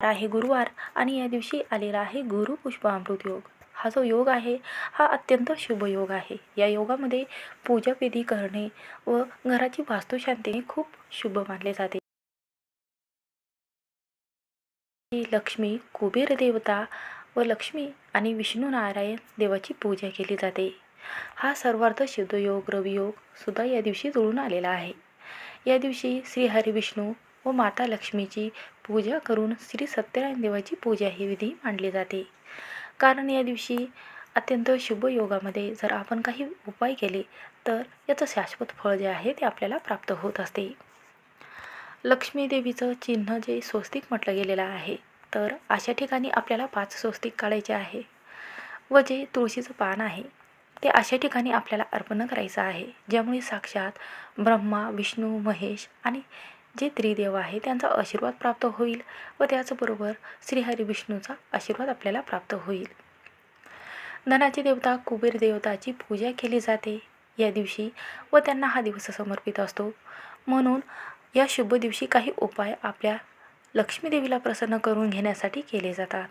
आहे गुरुवार आणि या दिवशी आलेला आहे गुरु पुष्पामृत योग. हा जो योग आहे हा अत्यंत शुभ योग आहे. या योगामध्ये पूजाविधी करणे व घराची वास्तुशांती खूप शुभ मानले जाते. लक्ष्मी कुबेर देवता व लक्ष्मी आणि विष्णू नारायण देवाची पूजा केली जाते. हा सर्वार्थ शुद्ध योग सुद्धा या दिवशी जुळून आलेला आहे. या दिवशी श्री हरिविष्णू व माता लक्ष्मीची पूजा करून श्री सत्यनारायण देवाची पूजा ही विधी मांडली जाते. कारण या दिवशी अत्यंत शुभ योगामध्ये जर आपण काही उपाय केले तर याचं शाश्वत फळ जे आहे ते आपल्याला प्राप्त होत असते. लक्ष्मी देवीचं चिन्ह जे स्वस्तिक म्हटलं गेलेलं आहे तर अशा ठिकाणी आपल्याला पाच स्वस्तिक काढायचे आहे. व जे तुळशीचं पान आहे ते अशा ठिकाणी आपल्याला अर्पण करायचं आहे ज्यामुळे साक्षात ब्रह्मा विष्णू महेश आणि जे त्रिदेव आहे त्यांचा आशीर्वाद प्राप्त होईल व त्याचबरोबर श्रीहरी विष्णूचा आशीर्वाद आपल्याला प्राप्त होईल. धनाची देवता कुबेर देवताची पूजा केली जाते या दिवशी व त्यांना हा दिवस समर्पित असतो. म्हणून या शुभ दिवशी काही उपाय आपल्या लक्ष्मीदेवीला प्रसन्न करून घेण्यासाठी केले जातात.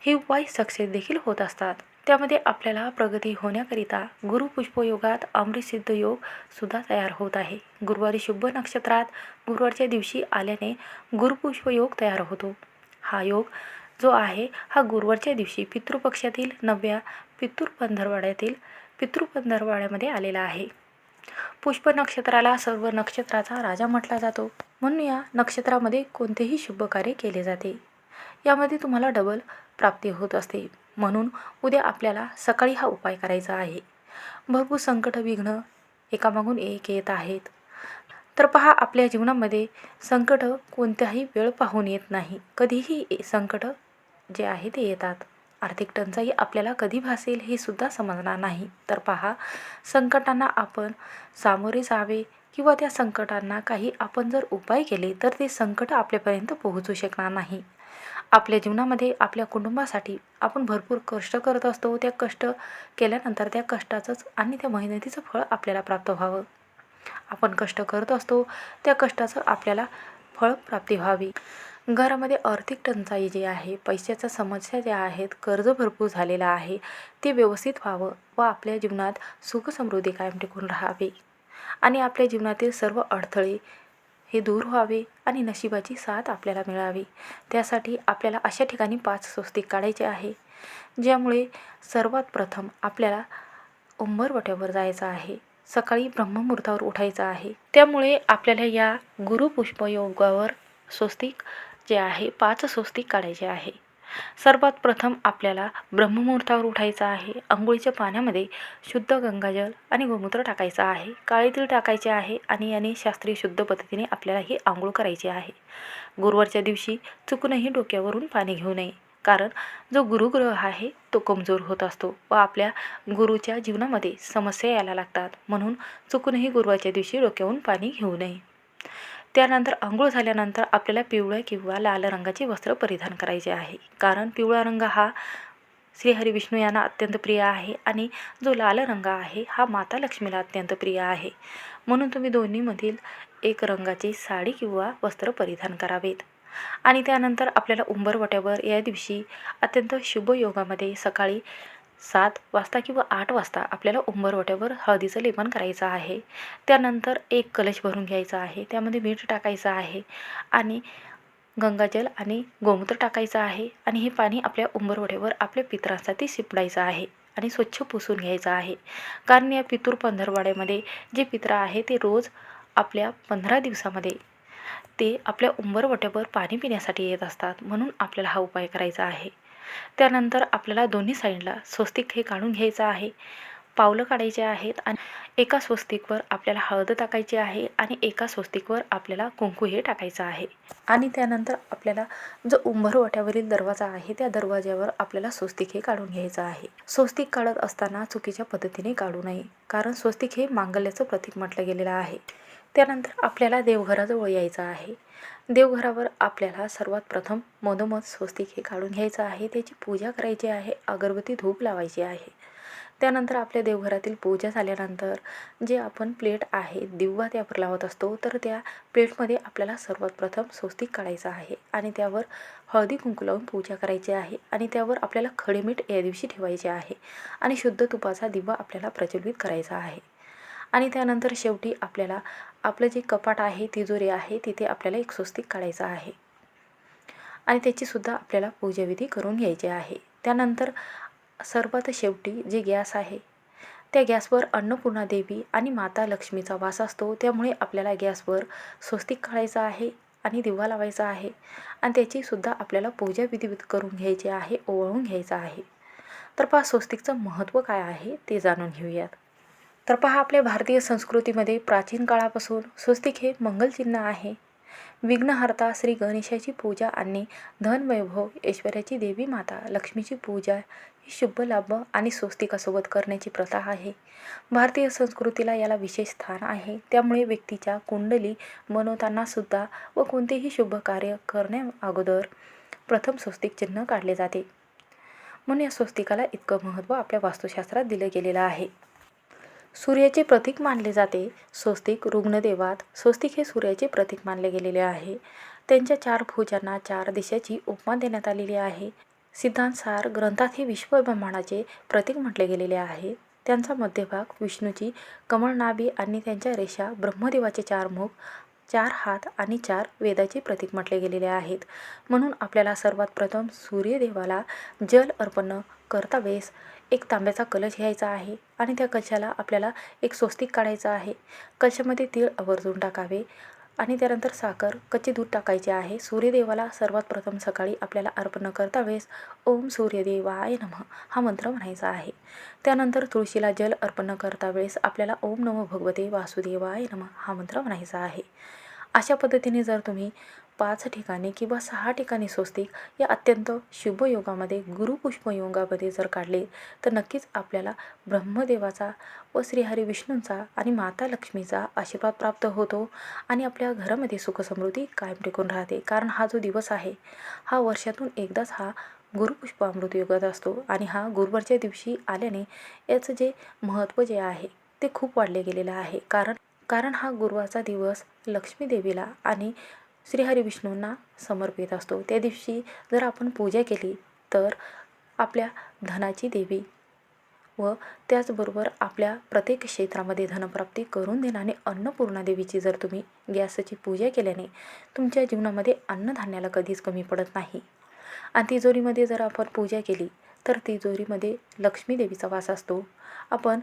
हे उपाय सक्सेस देखील होत असतात. त्यामध्ये आपल्याला प्रगती होण्याकरिता गुरुपुष्पयोगात अमृतसिद्ध योग सुद्धा तयार होत आहे. गुरुवारी शुभ नक्षत्रात गुरुवारच्या दिवशी आल्याने गुरुपुष्पयोग तयार होतो. हा योग जो आहे हा गुरुवारच्या दिवशी पितृपक्षातील नव्या पितृपंधरवाड्यातील पितृपंधरवाड्यामध्ये आलेला आहे. पुष्प नक्षत्राला सर्व नक्षत्राचा राजा म्हटला जातो. म्हणून या नक्षत्रामध्ये कोणतेही शुभ कार्य केले जाते. यामध्ये तुम्हाला डबल प्राप्ती होत असते. म्हणून उद्या आपल्याला सकाळी हा उपाय करायचा आहे. भरपूर संकट विघ्न एकामागून एक येत आहेत. तर पहा आपल्या जीवनामध्ये संकट कोणत्याही वेळ पाहून येत नाही. कधीही संकट जे आहे ते येतात. आर्थिक टंचाई आपल्याला कधी भासेल हे सुद्धा समजणार नाही. तर पहा संकटांना आपण सामोरे जावे किंवा त्या संकटांना काही आपण जर उपाय केले तर ते संकट आपल्यापर्यंत पोहोचू शकणार नाही. आपल्या जीवनामध्ये आपल्या कुटुंबासाठी आपण भरपूर कष्ट करत असतो. त्या कष्ट केल्यानंतर त्या कष्टाचंच आणि त्या मेहनतीचं फळ आपल्याला प्राप्त व्हावं. आपण कष्ट करत असतो त्या कष्टाचं आपल्याला फळ प्राप्ती व्हावी. घरामध्ये आर्थिक टंचाई जी आहे पैशाच्या समस्या ज्या आहेत कर्ज भरपूर झालेलं आहे ते व्यवस्थित व्हावं व आपल्या जीवनात सुखसमृद्धी कायम टिकून राहावे. आणि आपल्या जीवनातील सर्व अडथळे हे दूर व्हावे आणि नशिबाची साथ आपल्याला मिळावी. त्यासाठी आपल्याला अशा ठिकाणी पाच स्वस्तिक काढायचे आहे ज्यामुळे सर्वात प्रथम आपल्याला उंबरवट्यावर जायचं आहे. सकाळी ब्रह्ममुहूर्तावर उठायचं आहे. त्यामुळे आपल्याला या गुरुपुष्पयोगावर स्वस्तिक जे आहे पाच स्वस्तिक काढायचे आहे. सर्वात प्रथम आपल्याला ब्रह्ममुहूर्तावर उठायचं आहे. आंघोळीच्या पाण्यामध्ये शुद्ध गंगाजल आणि गोमूत्र टाकायचं आहे. काळे तीळ टाकायचे आहे आणि याने शास्त्रीय शुद्ध पद्धतीने आपल्याला ही आंघोळ करायची आहे. गुरुवारच्या दिवशी चुकूनही डोक्यावरून पाणी घेऊ नये. कारण जो गुरुग्रह आहे तो कमजोर होत असतो व आपल्या गुरुच्या जीवनामध्ये समस्या यायला लागतात. म्हणून चुकूनही गुरुवारच्या दिवशी डोक्यावरून पाणी घेऊ नये. त्यानंतर आंघोळ झाल्यानंतर आपल्याला पिवळ्या किंवा लाल रंगाचे वस्त्र परिधान करायचे आहे. कारण पिवळा रंग हा श्रीहरी विष्णू यांना अत्यंत प्रिय आहे आणि जो लाल रंग आहे हा माता लक्ष्मीला अत्यंत प्रिय आहे. म्हणून तुम्ही दोन्हीमधील एक रंगाची साडी किंवा वस्त्र परिधान करावेत. आणि त्यानंतर आपल्याला उंबरवट्यावर या दिवशी अत्यंत शुभ योगामध्ये सकाळी सात वाजता किंवा आठ वाजता आपल्याला उंबरवट्यावर हळदीचं लेपन करायचं आहे. त्यानंतर एक कलश भरून घ्यायचा आहे. त्यामध्ये मीठ टाकायचं आहे आणि गंगाजल आणि गोमूत्र टाकायचं आहे आणि हे पाणी आपल्या उंबरवट्यावर आपल्या पितरांसाठी शिपडायचं आहे आणि स्वच्छ पुसून घ्यायचं आहे. कारण या पितूर पंधरवाड्यामध्ये जे पित्र आहे ते रोज आपल्या पंधरा दिवसामध्ये ते आपल्या उंबरवट्यावर पाणी पिण्यासाठी येत असतात. म्हणून आपल्याला हा उपाय करायचा आहे. त्यानंतर आपल्याला दोन्ही साईडला स्वस्तिक हे काढून घ्यायचं आहे. पावलं काढायचे आहेत आणि एका स्वस्तिकवर आपल्याला हळद टाकायची आहे आणि एका स्वस्तिकवर आपल्याला कुंकू हे टाकायचं आहे. आणि त्यानंतर आपल्याला जो उंबरवाट्यावरील दरवाजा आहे त्या दरवाज्यावर आपल्याला स्वस्तिक हे काढून घ्यायचं आहे. स्वस्तिक काढत असताना चुकीच्या पद्धतीने काढू नये कारण स्वस्तिक हे मांगल्याचं प्रतीक म्हटलं गेलेलं आहे. त्यानंतर आपल्याला देवघराजवळ यायचं आहे. देवघरावर आपल्याला सर्वात प्रथम मधोमध स्वस्तिक हे काढून घ्यायचं आहे. त्याची पूजा करायची आहे. अगरबत्ती धूप लावायची आहे. त्यानंतर आपल्या देवघरातील पूजा झाल्यानंतर जे आपण प्लेट आहे दिवा त्यावर लावत असतो तर त्या प्लेटमध्ये आपल्याला सर्वात प्रथम स्वस्तिक काढायचं आहे आणि त्यावर हळदी कुंकू लावून पूजा करायची आहे आणि त्यावर आपल्याला खडेमीठ या दिवशी ठेवायचे आहे आणि शुद्ध तुपाचा दिवा आपल्याला प्रज्वलित करायचा आहे. आणि त्यानंतर शेवटी आपल्याला आपलं जे कपाट आहे तिजोरी आहे तिथे आपल्याला एक स्वस्तिक काढायचं आहे. आणि त्याचीसुद्धा आपल्याला पूजाविधी करून घ्यायची आहे. त्यानंतर सर्वात शेवटी जे गॅस आहे त्या गॅसवर अन्नपूर्णा देवी आणि माता लक्ष्मीचा वास असतो. त्यामुळे आपल्याला गॅसवर स्वस्तिक काढायचं आहे आणि दिवा लावायचा आहे. आणि त्याचीसुद्धा आपल्याला पूजा करून घ्यायची आहे ओवाळून घ्यायचं आहे. तर पहा स्वस्तिकचं महत्त्व काय आहे ते जाणून घेऊयात. तर पहा आपल्या भारतीय संस्कृतीमध्ये प्राचीन काळापासून स्वस्तिक हे मंगलचिन्ह आहे. विघ्नहर्ता श्री गणेशाची पूजा आणि धनवैभव ऐश्वर्याची देवी माता लक्ष्मीची पूजा ही शुभ लाभ आणि स्वस्तिकासोबत करण्याची प्रथा आहे. भारतीय संस्कृतीला याला विशेष स्थान आहे. त्यामुळे व्यक्तीच्या कुंडली बनवतानासुद्धा व कोणतेही शुभ कार्य करण्या अगोदर प्रथम स्वस्तिक चिन्ह काढले जाते. म्हणून या स्वस्तिकाला इतकं महत्त्व आपल्या वास्तुशास्त्रात दिलं गेलेलं आहे. सूर्याचे प्रतीक मानले जाते. स्वस्तिक रुग्णदेवात स्वस्तिक हे सूर्याचे प्रतीक मानले गेलेले आहे. त्यांच्या चार भुजांना चार दिशाची उपमा देण्यात आलेली आहे. सिद्धांतसार ग्रंथात हे विश्वब्रह्मांडाचे प्रतीक म्हटले गेलेले आहे. त्यांचा मध्यभाग विष्णूची कमळनाभी आणि त्यांच्या रेषा ब्रह्मदेवाचे चार मुख चार हात आणि चार वेदाचे प्रतीक म्हटले गेलेले आहेत. म्हणून आपल्याला सर्वात प्रथम सूर्यदेवाला जल अर्पण करता वेळेस एक तांब्याचा कलश घ्यायचा आहे आणि त्या कलशाला आपल्याला एक स्वस्तिक काढायचं आहे. कलशामध्ये तीळ आवर्जून टाकावे आणि त्यानंतर साखर कच्चे दूध टाकायचे आहे. सूर्यदेवाला सर्वात प्रथम सकाळी आपल्याला अर्पण करता वेळेस ओम सूर्यदेवाय नम हा मंत्र म्हणायचा आहे. त्यानंतर तुळशीला जल अर्पण करता वेळेस आपल्याला ओम नमो भगवते वासुदेवाय नम हा मंत्र म्हणायचा आहे. अशा पद्धतीने जर तुम्ही पाच ठिकाणी किंवा सहा ठिकाणी स्वस्तिक या अत्यंत शुभ योगामध्ये गुरुपुष्प योगामध्ये जर काढले तर नक्कीच आपल्याला ब्रह्मदेवाचा व श्रीहरी विष्णूंचा आणि माता लक्ष्मीचा आशीर्वाद प्राप्त होतो आणि आपल्या घरामध्ये सुखसमृद्धी कायम टिकून राहते. कारण हा जो दिवस आहे हा वर्षातून एकदाच हा गुरुपुष्प अमृत योगात असतो आणि हा गुरुवारच्या दिवशी आल्याने याचं जे महत्त्व जे आहे ते खूप वाढले गेलेलं आहे. कारण कारण हा गुरुवारचा दिवस लक्ष्मी देवीला आणि श्रीहरी विष्णूंना समर्पित असतो. त्या दिवशी जर आपण पूजा केली तर आपल्या धनाची देवी व त्याचबरोबर आपल्या प्रत्येक क्षेत्रामध्ये धनप्राप्ती करून देणारे अन्नपूर्णा देवीची जर तुम्ही गॅसची पूजा केल्याने तुमच्या जीवनामध्ये अन्नधान्याला कधीच कमी पडत नाही. आणि तिजोरीमध्ये जर आपण पूजा केली तर तिजोरीमध्ये लक्ष्मी देवीचा वास असतो. आपण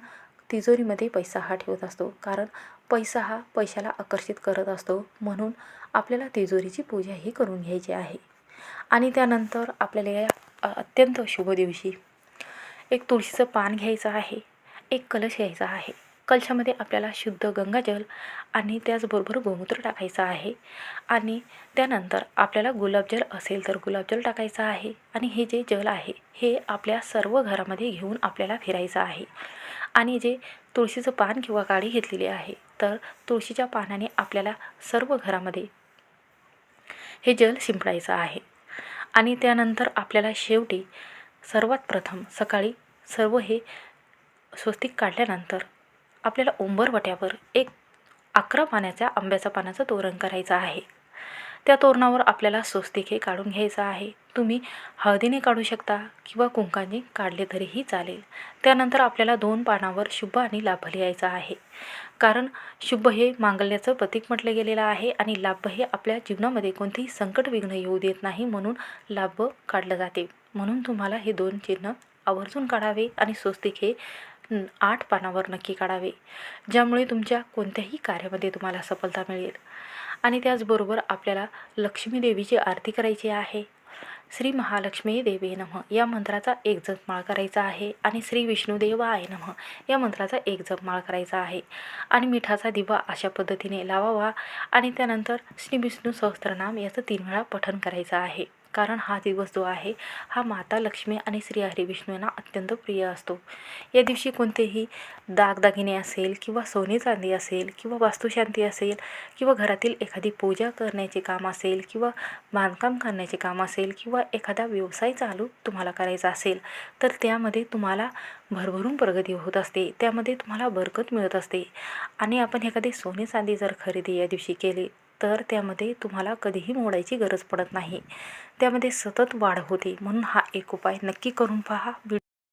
तिजोरीमध्ये पैसा हा ठेवत असतो. कारण पैसा हा पैशाला आकर्षित करत असतो. म्हणून आपल्याला तिजोरीची पूजा ही करून घ्यायची आहे. आणि त्यानंतर आपल्याला या अत्यंत शुभ दिवशी एक तुळशीचं पान घ्यायचं आहे. एक कलश घ्यायचा आहे. कलशामध्ये आपल्याला शुद्ध गंगाजल आणि त्याचबरोबर गोमूत्र टाकायचं आहे. आणि त्यानंतर आपल्याला गुलाबजल असेल तर गुलाबजल टाकायचं आहे. आणि हे जे जल आहे हे आपल्या सर्व घरामध्ये घेऊन आपल्याला फिरायचं आहे. आणि जे तुळशीचं पान किंवा काडी घेतलेली आहे तर तुळशीच्या पानाने आपल्याला सर्व घरामध्ये हे जल शिंपडायचं आहे. आणि त्यानंतर आपल्याला शेवटी सर्वात प्रथम सकाळी सर्व हे स्वस्तिक काढल्यानंतर आपल्याला उंबरवट्यावर एक अकरा पाण्याच्या आंब्याचा पानाचं तोरण करायचं आहे. त्या तोरणावर आपल्याला स्वस्तिक हे काढून घ्यायचं आहे. तुम्ही हळदीने काढू शकता किंवा कुंकाने काढले तरीही चालेल. त्यानंतर आपल्याला दोन पानावर शुभ आणि लाभ लिहायचा आहे. कारण शुभ हे मांगल्याचं प्रतीक म्हटलं गेलेलं आहे आणि लाभ हे आपल्या जीवनामध्ये कोणतेही संकट विघ्न येऊ देत नाही म्हणून लाभ काढलं जाते. म्हणून तुम्हाला हे दोन चिन्ह आवर्जून काढावे आणि स्वस्तिक हे आठ पानावर नक्की काढावे ज्यामुळे तुमच्या कोणत्याही कार्यामध्ये तुम्हाला सफलता मिळेल. आणि त्याचबरोबर आपल्याला लक्ष्मी देवीची आरती करायची आहे. श्री महालक्ष्मी देवी नम. या मंत्राचा एक जपमाळ करायचा आहे आणि श्री विष्णुदेव आहे नम. या मंत्राचा एक जपमाळ करायचा आहे. आणि मिठाचा दिवा अशा पद्धतीने लावावा आणि त्यानंतर श्री विष्णू सहस्त्रनाम याचं तीन वेळा पठण करायचं आहे. कारण हा दिवस जो आहे हा माता लक्ष्मी आणि श्री हरी विष्णूंना अत्यंत प्रिय असतो. या दिवशी कोणतेही दागदागिने असेल किंवा सोने चांदी असेल किंवा वास्तुशांती असेल किंवा घरातील एखादी पूजा करण्याचे काम असेल किंवा बांधकाम करण्याचे काम असेल किंवा एखादा व्यवसाय चालू तुम्हाला करायचा असेल तर त्यामध्ये तुम्हाला भरभरून प्रगती होत असते. त्यामध्ये तुम्हाला बरकत मिळत असते. आणि आपण एखादी सोने चांदी जर खरेदी या दिवशी केली तर त्यामध्ये तुम्हाला कधीही मोडायची गरज पडत नाही. त्यामध्ये सतत वाढ होते. म्हणून हा एक उपाय नक्की करून पहा.